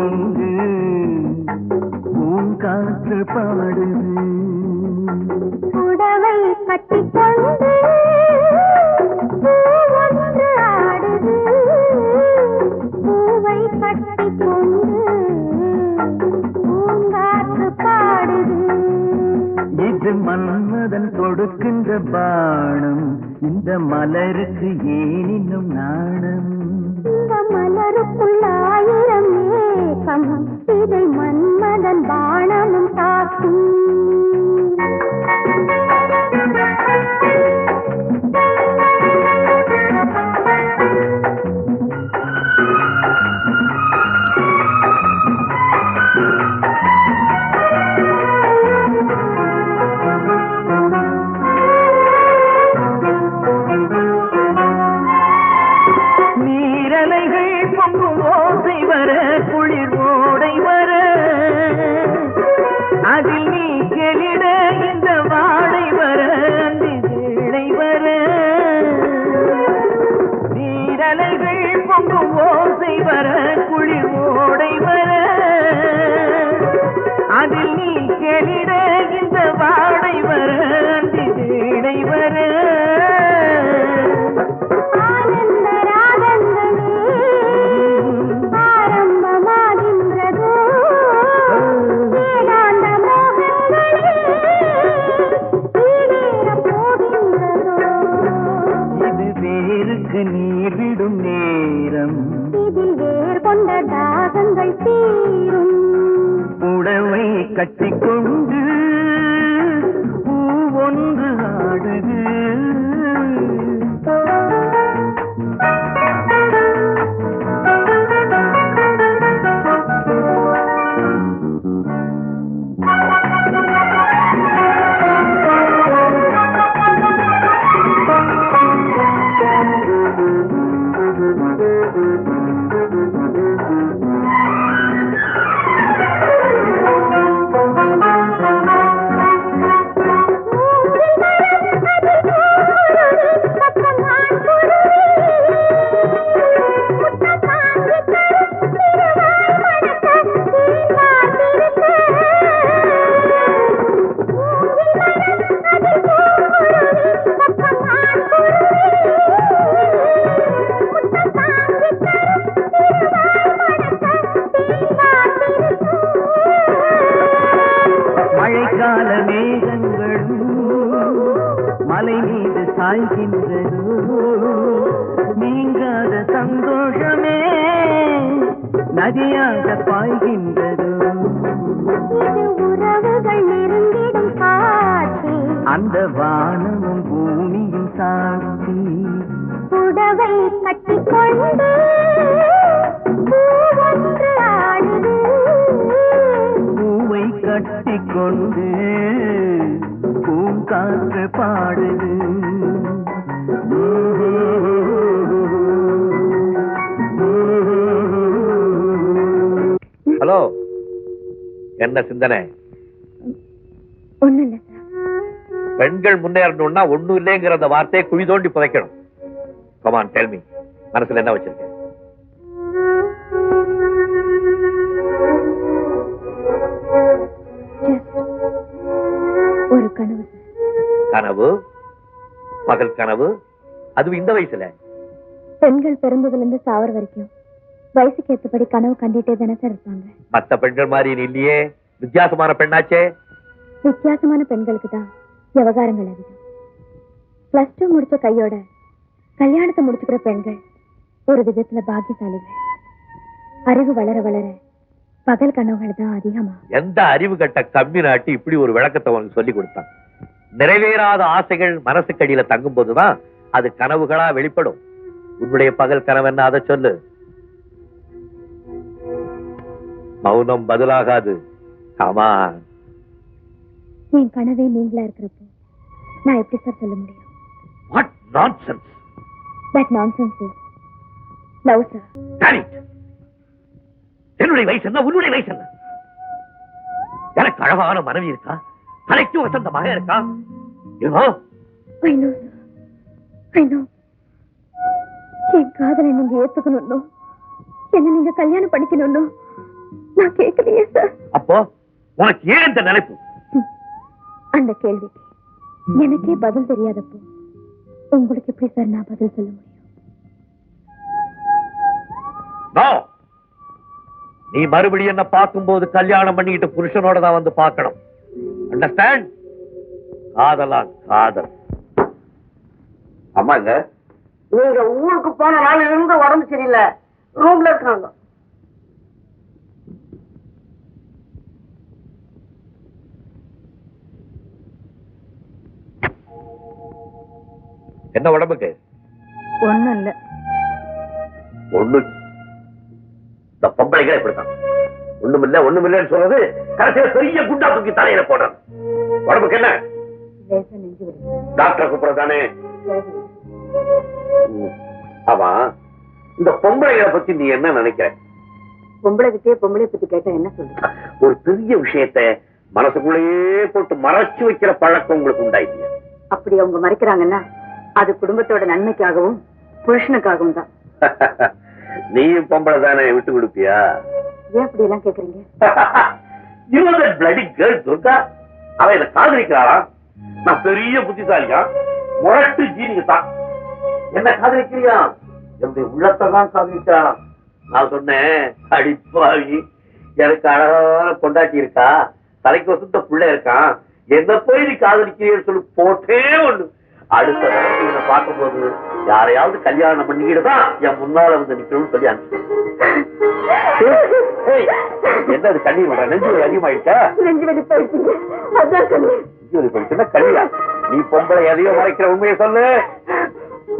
கட்டிக்கொண்டு பூங்காற்று பாடுது. புடவை கட்டிக்கொண்டு ஆடுது. பூவை கட்டிக்கொண்டு பூங்காற்று பாடுது. இது மன்மதன் கொடுக்கின்ற பானம். இந்த மலருக்கு ஏன் இன்னும் நாணம். இந்த மலருக்குள்ள ஆயிரம் ஏக்கம் இதை மன்மதன் பாணமும் தாக்கும். அதில் கெளிட கட்டி கொண்டு மேகங்களும் மலை மீது சாய்கின்றது நீங்காத சந்தோஷமே நதியாக பாய்கின்றது? அந்த வானமும் பூமியும் சாட்சி. புடவை கட்டிக்கொண்டு பூவை கட்டிக்கொண்டு பூங்காற்று பாடுது. ஹலோ என்ன சிந்தனை? பெண்கள் முன்னேறணும்னா ஒண்ணும் இல்லைங்கிற அந்த வார்த்தையை குழி தோண்டி புதைக்கணும். கமான் டெல்மி மனசுல என்ன வச்சிருக்க பகல் கனவு? அதுவும் இந்த வயசுல? பெண்கள் பிறந்ததுல இருந்து சாவர வரைக்கும் வயசுக்கு ஏத்தபடி கனவு கண்டிட்டே தானே சார் இருப்பாங்க. மத்த பெண்கள் மாதிரி நீ இல்லையே? வித்தியாசமான பெண்ணாச்சே? வித்தியாசமான பெண்களுக்கு தான் விவகாரங்கள் அதிகம். பிளஸ் டூ முடிச்ச கையோட கல்யாணத்தை முடிச்சுக்கிற பெண்கள் ஒரு விதத்துல பாக்கியசாலிகள். அறிவு வளர வளர பகல் கனவுகள் தான் அதிகமா. எந்த அறிவு கட்ட கம்மி நாட்டி இப்படி ஒரு விளக்கத்தை சொல்லி கொடுத்தான்? நிறைவேறாத ஆசைகள் மனசுக்கடியில தங்கும் போதுதான் அது கனவுகளா வெளிப்படும். உன்னுடைய பகல் கனவு என்ன? அதை சொல்லு. மௌனம் பதிலாகாது. ஆமா என் கனவே நீங்களா இருக்கிறப்போ நான் எப்படி சார் சொல்ல முடியும்? What nonsense that nonsense is love sir it. என்னுடைய வயசு என்ன? உன்னுடைய வயசு என்ன? எனக்கு அழகான மனைவி இருக்கா? தலைக்கு வசந்த மகன் இருக்கா நோ என் காதலை நீங்க ஏத்துக்கணும்னோ? என்ன நீங்க கல்யாணம் பண்ணிக்கணும்னோ? நான் கேட்கலையே சார் அப்போ உனக்கு ஏன் இந்த நினைப்பு அந்த கேள்விக்கு எனக்கே பதில் தெரியாதப்போ உங்களுக்கு எப்படி சார் நான் பதில் சொல்ல முடியும். நீ மறுபடியும் என்ன பார்க்கும்போது கல்யாணம் பண்ணிக்கிட்டு புருஷனோட தான் வந்து பார்க்கணும். அண்டர்ஸ்டாண்ட் காதலா காதல். ஆமாங்க நீங்க ஊருக்கு போன நாள் இருந்து உடம்பு சரியில்லை. ரூம்ல இருக்காங்க. என்ன உடம்புக்கு? ஒண்ணும் இல்ல. ஒண்ணு. இந்த பொம்பளைகள் இப்படித்தான். ஒண்ணுமில்ல ஒண்ணுமில்லன்னு சொல்றது கடைசியில பெரிய குண்டா தூக்கி தலையில போடுறது. உடம்புக்கு என்ன. டாக்டர் கூப்பிடறதானே. ஆமா இந்த பொம்பளைகளை பத்தி நீ என்ன நினைக்கிற? பொம்பளை கிட்டே பொம்பளை பத்தி கேட்டா என்ன சொல்றது? ஒரு பெரிய விஷயத்தை மனசுக்குள்ளேயே போட்டு மறைச்சு வைக்கிற பழக்கம் உங்களுக்கு உண்டாயிட்டியா? அப்படி அவங்க மறைக்கிறாங்கன்னா அது குடும்பத்தோட நன்மைக்காகவும் புருஷனுக்காகவும் தான். நீயும் பொம்பளை தானே விட்டு கொடுப்பியா? ஏன் அப்படி எல்லாம் கேக்குறீங்க? இவங்க பிளடி கேர்ள் துர்கா? அவ இதை காதலிக்கிறாளா? நான் பெரிய புத்திசாலியா? முரட்டு ஜீனிக்கு தான் என்ன காதலிக்கிறியா? என்னுடைய உள்ளத்தை தான் காதலிச்சா? நான் சொன்னேன் அடிப்பாவி. எனக்கு அழகான பொண்டாட்டி இருக்கா? தலைக்கு வசந்த புள்ள இருக்கான் என்ன போய் நீ காதலிக்கிறீன்னு சொல்லி போட்டே ஒண்ணு அடுத்த இவனை பார்க்கும்போது யாரையாவது கல்யாணம் பண்ணிக்கிட்டு தான் என் முன்னால வந்து நிக்கணும்னு சொல்லி அனுப்பிச்சு என்ன அது கண்ணீர் விடுற? நெஞ்சு வலி அதிகமாயிடுச்சா? நெஞ்சு வலி போயிடுச்சு அதான் சொன்னேன். நெஞ்சு வலி போயிடுச்சுன்னா கல்யா நீ பொம்பளை எதையோ மறைக்கிற உண்மையை சொல்லு.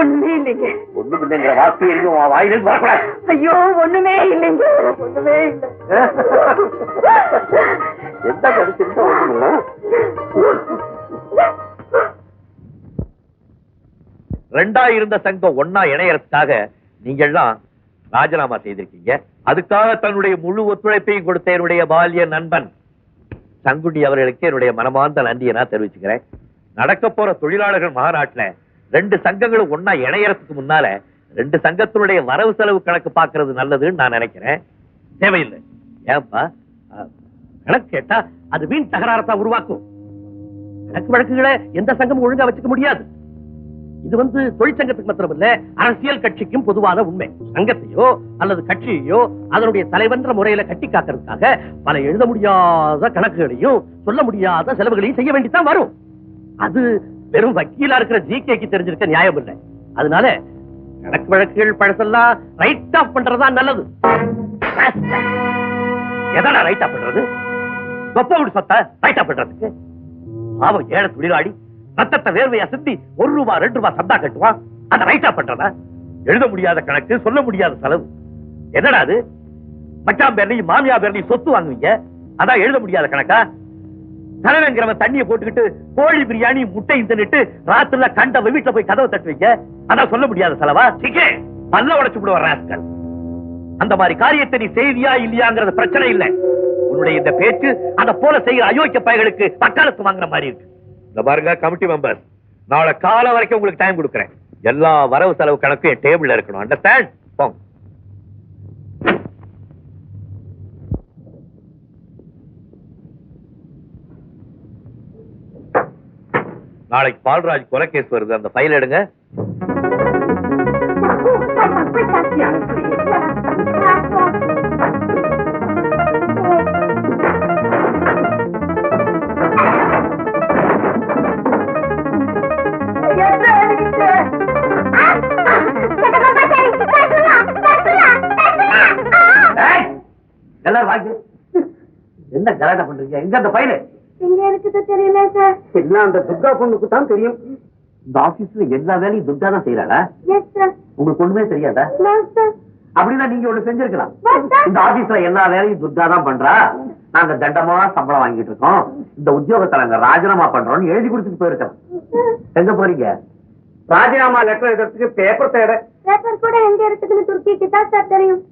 ஒண்ணுமே இல்லைங்க. ஒண்ணும் இல்லைங்கிற வார்த்தை எதுவும் உன் வாயிலிருந்து வரக்கூடாது. ஐயோ ஒண்ணுமே இல்லைங்க. ஒண்ணுமே இல்லை. எந்த கடிச்சிருந்தா ஒண்ணும் இல்ல? ரெண்டா இருந்த சங்கம் ஒன்னா இணையறதுக்காக நீங்க எல்லாம் ராஜினாமா செய்திருக்கீங்க. அதுக்காக தன்னுடைய முழு ஒத்துழைப்பையும் கொடுத்த என்னுடைய பால்ய நண்பன் சங்குண்டி அவர்களுக்கு என்னுடைய மனமார்ந்த நன்றியை நான் தெரிவிச்சுக்கிறேன். நடக்க போற தொழிலாளர்கள் மாநாட்டுல ரெண்டு சங்கங்களும் ஒன்னா இணையறதுக்கு முன்னால ரெண்டு சங்கத்தினுடைய வரவு செலவு கணக்கு பாக்குறது நல்லதுன்னு நான் நினைக்கிறேன். தேவையில்லை. ஏன்பா? கணக்கு கேட்டா அது வீண் தகராறத்தான் உருவாக்கும். கணக்கு வழக்குகளை எந்த சங்கமும் ஒழுங்கா வச்சுக்க முடியாது. இது வந்து தொழிற்சங்கத்துக்கு மாத்திரம் இல்ல அரசியல் கட்சிக்கும் பொதுவான உண்மை. சங்கத்தையோ அல்லது கட்சியையோ அதனுடைய தலைவன்ற முறையில கட்டி காக்கிறதுக்காக பல எழுத முடியாத கணக்குகளையும் சொல்ல முடியாத செலவுகளையும் செய்ய வேண்டித்தான் வரும். அது வெறும் வக்கீலா இருக்கிற ஜிகேக்கு தெரிஞ்சிருக்க நியாயம் இல்லை. அதனால கணக்கு வழக்குகள் பழசெல்லாம் ரைட் ஆஃப் பண்றதா நல்லது. எதனா ரைட் ஆஃப் பண்றது? தொப்ப சொத்த ரைட் ஆஃப் பண்றதுக்கு. பாவம் ஏழை தொழிலாளி. ரத்தத்தை வேர்வையா சிந்தி ஒரு ரூபா ரெண்டு ரூபா சந்தா கட்டுவான் அதை ரைட்டா பண்றதா? எழுத முடியாத கணக்கு சொல்ல முடியாத செலவு. என்னடா அது? மச்சான் பேர்லையும் மாமியா பேர்லையும் சொத்து வாங்குவீங்க? அதான் எழுத முடியாத கணக்கா? தலைவங்கிறவன் தண்ணிய போட்டுக்கிட்டு கோழி பிரியாணி முட்டை தின்னுட்டு ராத்திரில கண்ட வீட்டுல போய் கதவை தட்டுவீங்க? அதான் சொல்ல முடியாத செலவா? சிக்கே! பல்ல உடச்சு விடுவ ராஸ்கல் அந்த மாதிரி காரியத்தை நீ செய்தியா இல்லையாங்கிறது பிரச்சனை இல்லை. உன்னுடைய இந்த பேச்சு அதை போல செய்யற அயோக்கிய பயர்களுக்கு வக்காலத்து வாங்குற மாதிரி இருக்கு. இந்த பாருங்க கமிட்டி மெம்பர்ஸ் நாளை காலை வரைக்கும் உங்களுக்கு டைம் கொடுக்குறேன். எல்லா வரவு செலவு கணக்கும் என் டேபிள்ல இருக்கணும். அண்டர்ஸ்டாண்ட் போங்க. நாளைக்கு பால்ராஜ் கொலை கேஸ் வருது. அந்த ஃபைல் எடுங்க. எல்லாரும் வாங்க என்ன கலாட்டா பண்றீங்க? எங்க அந்த ஃபைல் எங்க இருக்குது தெரியல சார் எல்லாம் அந்த துர்கா பொண்ணுக்கு தான் தெரியும்? இந்த ஆபீஸ்ல எல்லா வேலையும் துர்கா தான் செய்யறாளா உங்களுக்கு ஒண்ணுமே தெரியாதா? அப்படின்னா நீங்க ஒண்ணு செஞ்சிருக்கலாம்? இந்த ஆபீஸ்ல எல்லா வேலையும் துர்கா தான் பண்றா. நாங்க தண்டமா சம்பளம் வாங்கிட்டு இருக்கோம். இந்த உத்தியோகத்தை நாங்க ராஜினாமா பண்றோம்னு எழுதி கொடுத்துட்டு போயிருக்கோம். எங்க போறீங்க? ராஜினாமா லெட்டர் எழுதுறதுக்கு பேப்பர் தேட. பேப்பர் கூட எங்க இருக்குதுன்னு துருக்கிக்கு தான் சார் தெரியும்.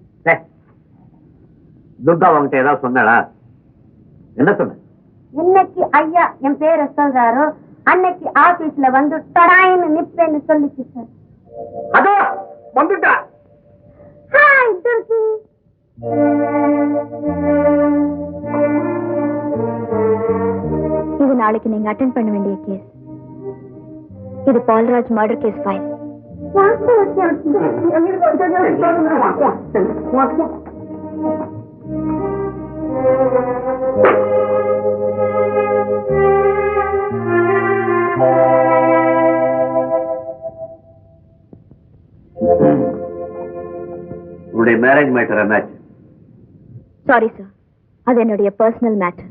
துர்கா உங்ககிட்ட ஏதாவது சொன்னாளா என்ன சொன்ன இன்னைக்கு ஐயா என் பேரை சொல்றாரோ அன்னைக்கு ஆபீஸ்ல வந்து டடாயின்னு நிப்பேன்னு சொல்லிச்சு சார் அதோ வந்துட்டா ஹாய் துர்கி இது நாளைக்கு நீங்க அட்டென்ட் பண்ண வேண்டிய கேஸ் இது பால்ராஜ் மர்டர் கேஸ் ஃபைல் உன்னுடைய மேரேஜ் மேட்டர் என்னாச்சு சாரி சார் அது என்னுடைய பர்சனல் மேட்டர்